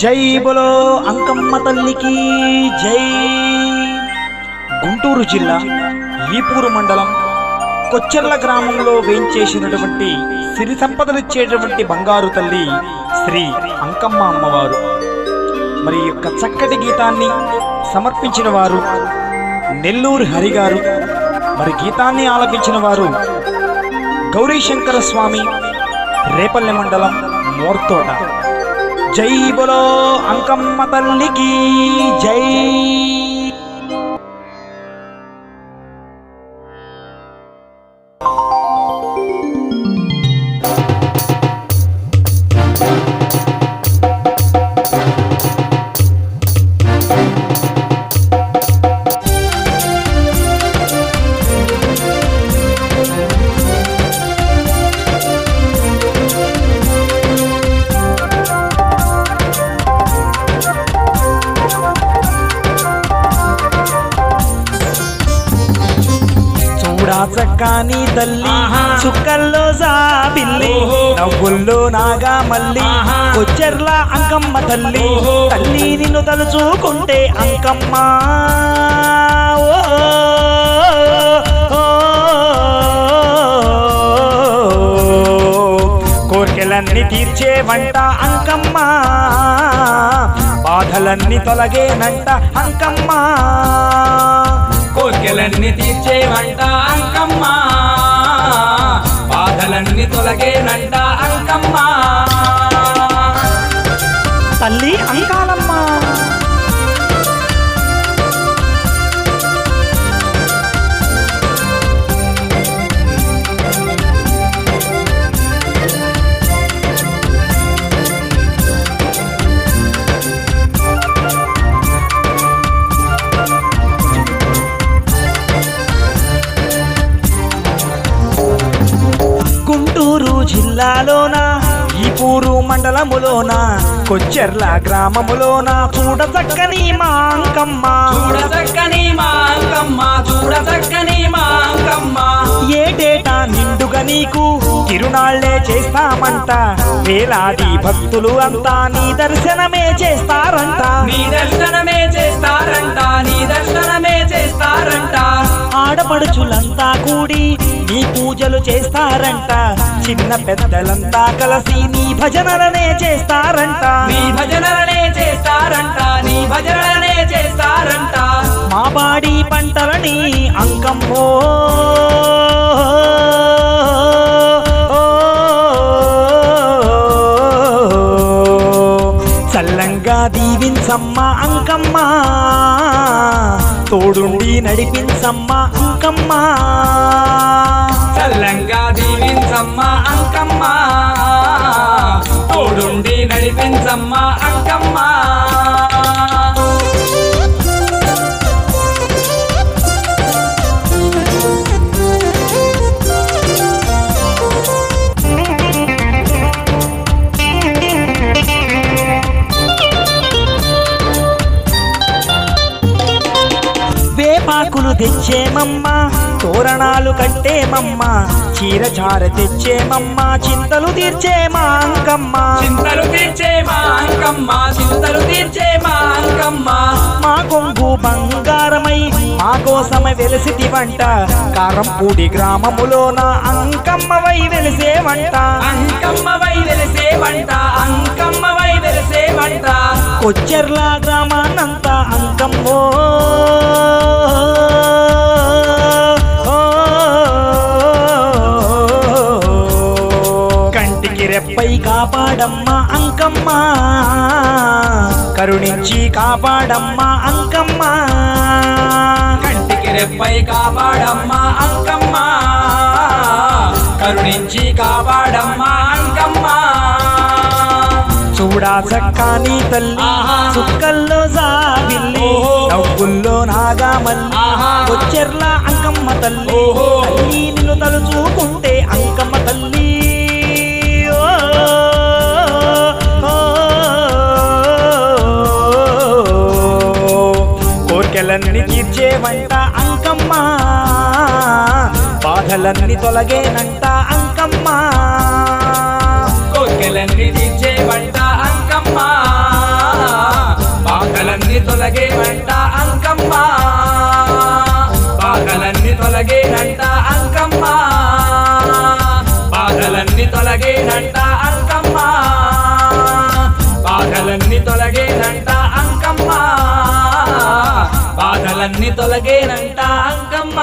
జై బలో అంకమ్మ తల్లికి జై. గుంటూరు జిల్లా ఈపూరు మండలం కొచ్చెర్ల గ్రామంలో వేయించేసినటువంటి సిరి సంపదలిచ్చేటువంటి బంగారు తల్లి శ్రీ అంకమ్మ అమ్మవారు. మరి యొక్క చక్కటి గీతాన్ని సమర్పించిన వారు నెల్లూరు హరిగారు మరి గీతాన్ని ఆలపించిన వారు గౌరీశంకర స్వామి రేపల్లె మండలం మోర్తోట. జై బులో అంకమ్మ తల్లికి జై. చక్కని తల్లి చుక్కల్లో జాబిల్లి నవ్వుల్లో నాగా మల్లి కొచ్చెర్ల అంకమ్మ తల్లి తల్లి నిన్ను తలుచుకుంటే అంకమ్మ. కోర్కెలన్నీ తీర్చే వంట అంకమ్మ. బాధలన్నీ తొలగేనంట అంకమ్మ. కోరికలన్నీ తీర్చేవంట అంకమ్మ. బాధలన్నీ తొలగేనంట అంకమ్మ. తల్లి అంకాల జిల్లాలోన? ఈపూరు మండలములోన? కొచ్చెర్ల గ్రామములోన? చూడ చక్కని మా అంకమ్మ. చూడ చక్కని మా అంకమ్మ చూడ చక్కని మా అంకమ్మ. ఏటేటా నిండుగా నీకు? తిరునాళ్ళే చేస్తామంట. వేలాది భక్తులు అంతా నీ దర్శనమే చేస్తారంట. నీ దర్శనమే ఆడపడుచులంతా కూడి నీ పూజలు చేస్తారంట. చిన్న పెద్దలంతా కలిసి నీ భజనలనే చేస్తారంట. నీ భజనలనే చేస్తారంట నీ భజనలనే చేస్తారంట. మా బాడి పంటలని అంకమ్మో దీవించమ్మా అంకమ్మ. తోడుండి నడిపించమ్మా అంకమ్మ. చల్లంగా దీవించమ్మా అంకమ్మ. వేపాకులు తెచ్చేమమ్మ తోరణాలు కట్టేమమ్మ చీర చార తెచ్చేమమ్మ చింతలు తీర్చేమా అంకమ్మ. చింతలు తీర్చే మా అంకమ్మ చింతలు తీర్చే మా అంకమ్మ. మా కొంగు బంగారమై మా కోసమై వెలిసిటి వంట కారంపూడి గ్రామములోన అంకమ్మవై వెలిసే వంట. అంకమ్మ వై వెలిసే వంట అంకమ్మ వై వెలిసే వంట. కొచ్చెర్ల గ్రామానంతా అంకమ్మో రెప్పై కాపాడమ్మ అంకమ్మ కరుణించి కాపాడమ్మ అంకమ్మ కంటికి రెప్పై కాపాడమ్మ అంకమ్మ కరుణించి కాపాడమ్మ అంకమ్మ చూడా చక్కాని తల్లి. చుక్కల్లో జాబిల్లి ఓహో. నవ్వుల్లో నాగామల్లి. వచ్చెర్ల అంకమ్మ తల్లి బాధలన్నీ తొలగేనంట అంకమ్మ. కోర్కెలన్నీ తీర్చే అంకమ్మ. బాధలన్నీ తొలగేనంట అంకమ్మ. బాధలన్నీ తొలగేనంట అంకమ్మ. బాధలన్నీ తొలగేనంట అంకమ్మ. బాధలన్నీ తొలగేనంట అంకమ్మ. బాధలన్నీ తొలగేనంట అంకమ్మ.